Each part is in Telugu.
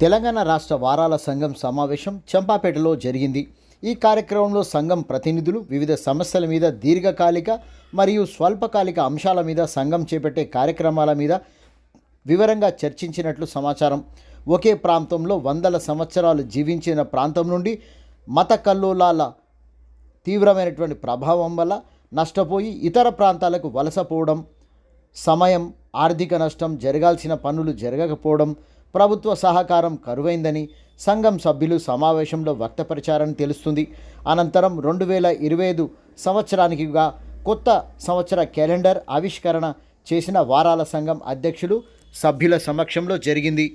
తెలంగాణ రాష్ట్ర వారాల సంఘం సమావేశం చంపాపేటలో జరిగింది. ఈ కార్యక్రమంలో సంఘం ప్రతినిధులు వివిధ సమస్యల మీద దీర్ఘకాలిక మరియు స్వల్పకాలిక అంశాల మీద సంఘం చేపట్టే కార్యక్రమాల మీద వివరంగా చర్చించినట్లు సమాచారం. ఒకే ప్రాంతంలో వందల సంవత్సరాలు జీవించిన ప్రాంతం నుండి మత కల్లోలాల తీవ్రమైనటువంటి ప్రభావం వల్ల నష్టపోయి ఇతర ప్రాంతాలకు వలసపోవడం సమయం ఆర్థిక నష్టం జరగాల్సిన పనులు జరగకపోవడం ప్రభుత్వ సహకారం కరువైందని సంఘం సభ్యులు సమావేశంలో వ్యక్తపరిచారని తెలుస్తుంది. అనంతరం రెండు వేల ఇరవై ఐదు సంవత్సరానికిగా కొత్త సంవత్సర క్యాలెండర్ ఆవిష్కరణ చేసిన వారాల సంఘం అధ్యక్షులు సభ్యుల సమక్షంలో జరిగింది.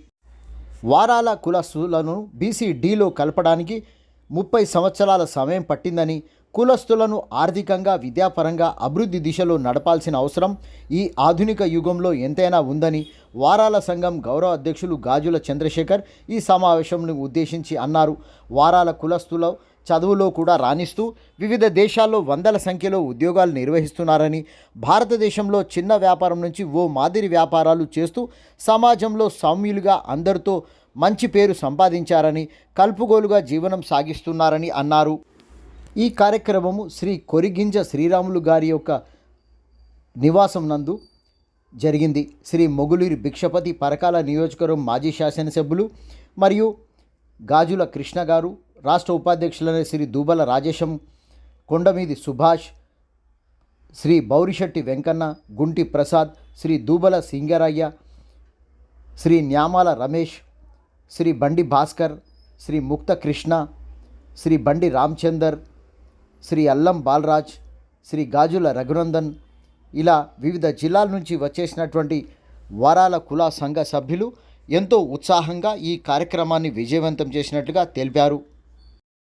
వారాల కులస్తులను బీసీ డీలో కలపడానికి ముప్పై సంవత్సరాల సమయం పట్టిందని కులస్తులను ఆర్థికంగా విద్యాపరంగా అభివృద్ధి దిశలో నడపాల్సిన అవసరం ఈ ఆధునిక యుగంలో ఎంతైనా ఉందని వారాల సంఘం గౌరవ అధ్యక్షులు గాజుల చంద్రశేఖర్ ఈ సమావేశంను ఉద్దేశించి అన్నారు. వారాల కులస్తుల చదువులో కూడా రాణిస్తూ వివిధ దేశాల్లో వందల సంఖ్యలో ఉద్యోగాలు నిర్వహిస్తున్నారని భారతదేశంలో చిన్న వ్యాపారం నుంచి ఓ మాదిరి వ్యాపారాలు చేస్తూ సమాజంలో సౌమ్యులుగా అందరితో మంచి పేరు సంపాదించారని కలుపుగోలుగా జీవనం సాగిస్తున్నారని అన్నారు. ఈ కార్యక్రమము శ్రీ కొరిగింజ శ్రీరాములు గారి యొక్క నివాసం నందు జరిగింది. శ్రీ మొగులూరి భిక్షపతి పరకాల నియోజకవర్గం మాజీ శాసనసభ్యులు మరియు గాజుల కృష్ణ గారు రాష్ట్ర ఉపాధ్యక్షులైన శ్రీ దూబల రాజేశం కొండమీది సుభాష్ శ్రీ బౌరిశెట్టి వెంకన్న గుంటి ప్రసాద్ శ్రీ దూబల సింగరయ్య శ్రీ న్యామాల రమేష్ శ్రీ బండి భాస్కర్ శ్రీ ముక్త కృష్ణ శ్రీ బండి రామచందర్ శ్రీ అల్లం బాలరాజ్ శ్రీ గాజుల రఘునందన్ ఇలా వివిధ జిల్లాల నుంచి వచ్చేసినటువంటి వరాల కుల సంఘ సభ్యులు ఎంతో ఉత్సాహంగా ఈ కార్యక్రమాన్ని విజయవంతం చేసినట్లుగా తెలిపారు.